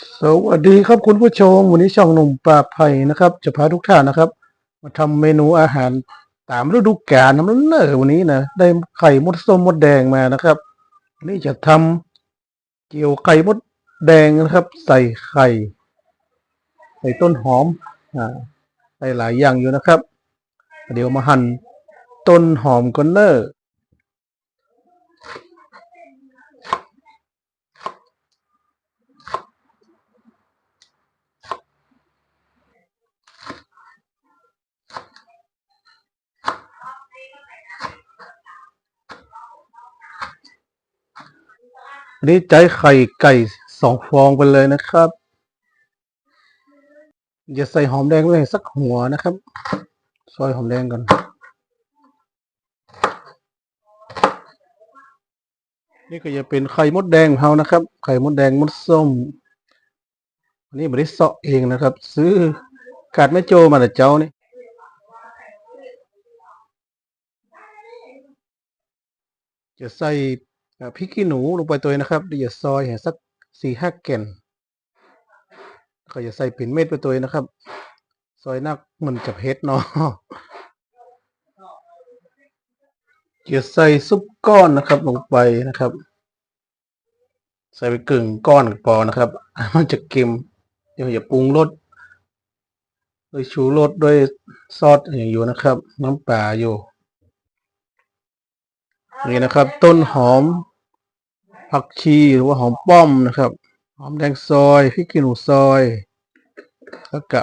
สวัสดีครับคุณผู้ชม วันนี้ช่องหนุ่มปลาไผ่นะครับ จะพาทุกท่านนะครับ มาทำเมนูอาหารตามฤดูกาลน้ำเนอวันนี้นะได้ไข่มดส้มมดแดงมานะครับนนี้จะทำเกี่ยวไข่มดแดงนะครับ ใส่ไข่ใส่ต้นหอมอ่าใส่หลายอย่างอยู่นะครับ เดี๋ยวมาหั่นต้นหอมก่อนเนอ อันนี้ใจไข่ไก่สองฟองไปเลยนะครับจะใส่หอมแดงไว้สักหัวนะครับ ซอยหอมแดงก่อน นี่ก็จะเป็นไข่มดแดงของเรานะครับ ไข่มดแดงมดส้ม อันนี้บริสเซาะเองนะครับ ซื้อกาดแม่โจมาแต่เจ้านี่จะใส่ พริกขี้หนูลงไปตัวนะครับเดี๋ยวซอยให้สักสี่ห้าแก่นก็จะใส่ปิ่นเม็ดไปตัวนะครับ ซอยนักมันจะเผ็ดเนาะจะใส่ซุปก้อนนะครับ ลงไปนะครับ ใส่ไปกึ่งก้อนก็พอนะครับ มันจะเค็มเดี๋ยวอย่าปรุงรสโดยชูรสด้วยซอสอย่างอยู่นะครับ น้ำปลาอยู่นี่นะครับ ต้นหอม ผักชีหรือว่าหอมป้อมนะครับหอมแดงซอยพริกขี้หนูซอยแล้วก็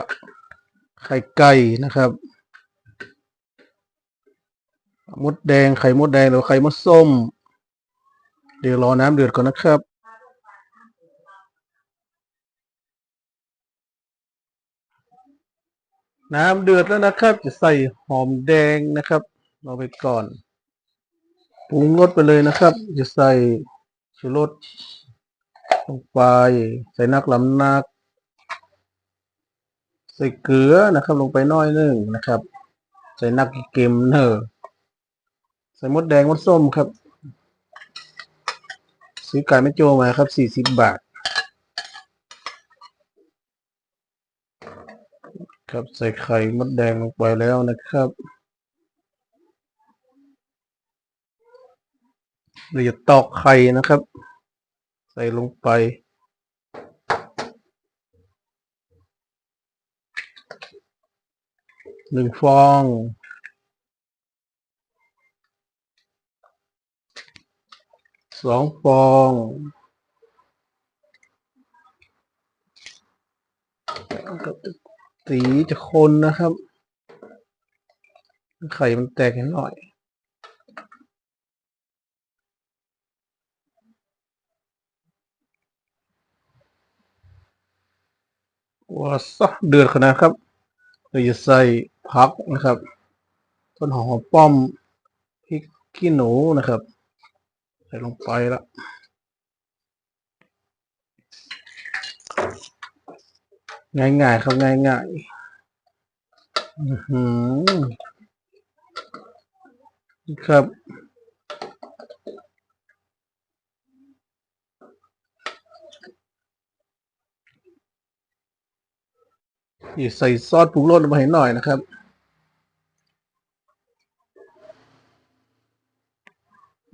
ไข่ไก่นะครับมดแดงไข่มดแดงหรือไข่มดส้ม เดี๋ยวรอน้ำเดือดก่อนนะครับน้ำเดือดแล้วนะครับ จะใส่หอมแดงนะครับเราไปก่อนปรุงรสไปเลยนะครับ จะใส่ ชูรสลงไป ใส่นักลำนัก ใส่เกลือนะครับ ลงไปน้อยนึงนะครับ ใส่นักเกมเนอร์ใส่มดแดงมดส้มครับ ซื้อไก่ไม่โจมาครับสี่สิบบาท ครับใส่ไข่มดแดงลงไปแล้วนะครับ เราจะตอกไข่นะครับ ใส่ลงไป หนึ่งฟอง สองฟองแล้วก็สีจะคนนะครับ ไข่มันแตกนิดหน่อย ว้าซะเดือดขนาดครับเราจะใส่ผักนะครับ ต้นหอมป้อมพริกขี้หนูนะครับ ใส่ลงไปละง่ายๆครับง่ายๆอื้อหือครับ อย่ใส่ซอสปรุงรสลงไปให้หน่อยนะครับ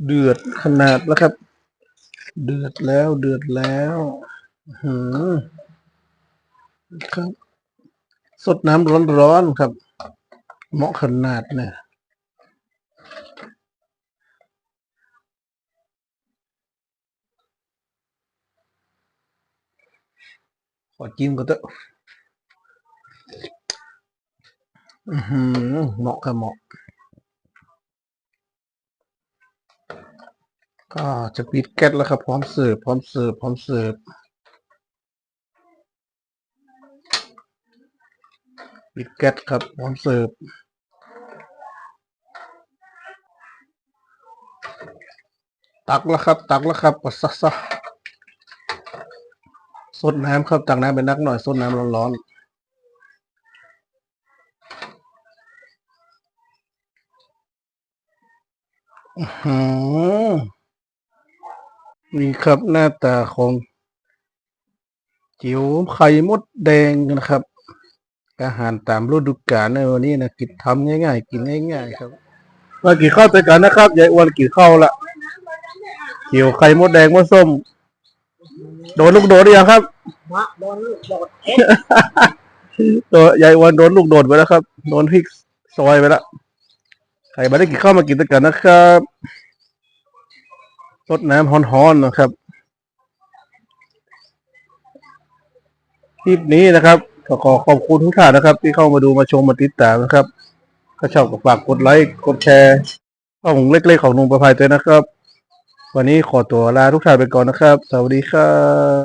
เดือดขนาดแล้วครับ เดือดแล้วเดือดแล้วหือครับ สดน้ำร้อนๆครับ เหมาะขนาดเนี่ยขอจิ้มก็เถอะ เหมาะกับเหมาะ ก็จะปิดแก๊สแล้วครับ พร้อมเสิร์ฟพร้อมเสิร์ฟพร้อมเสิร์ฟปิดแก๊สครับพร้อมเสิร์ฟตักแล้วครับ ตักแล้วครับปัสสะสะสดน้ำครับตักน้ำเป็นนักหน่อยสดน้ำร้อนๆ อื้อหือ นี่ครับหน้าตาของจิ๋วไข่มดแดงนะครับ อาหารตามฤดูกาลในวันนี้นะกินทำง่ายๆ กินง่ายๆครับ มากินข้าวด้วยกันนะครับยายอ้วนกินข้าวละจิ๋วไข่มดแดงมดส้ม โดนลูกโดดหรือยังครับมะโดนลูกโดดเอ๊ะตัวยายอ้วนโดนลูกโดดไปแล้วครับ โดนพริกซอยไปแล้ว ใครมาได้กินข้าวมากินด้วยกันนะครับรดน้ำฮ้อนๆนะครับคลิปนี้นะครับขอขอขอบคุณทุกท่านนะครับ ที่เข้ามาดูมาชมมาติดตามนะครับถ้าชอบก็ฝากกดไลค์กดแชร์ช่องเล็กๆของนุ่มประภัยด้วยนะครับ วันนี้ขอตัวลาทุกท่านไปก่อนนะครับ สวัสดีครับ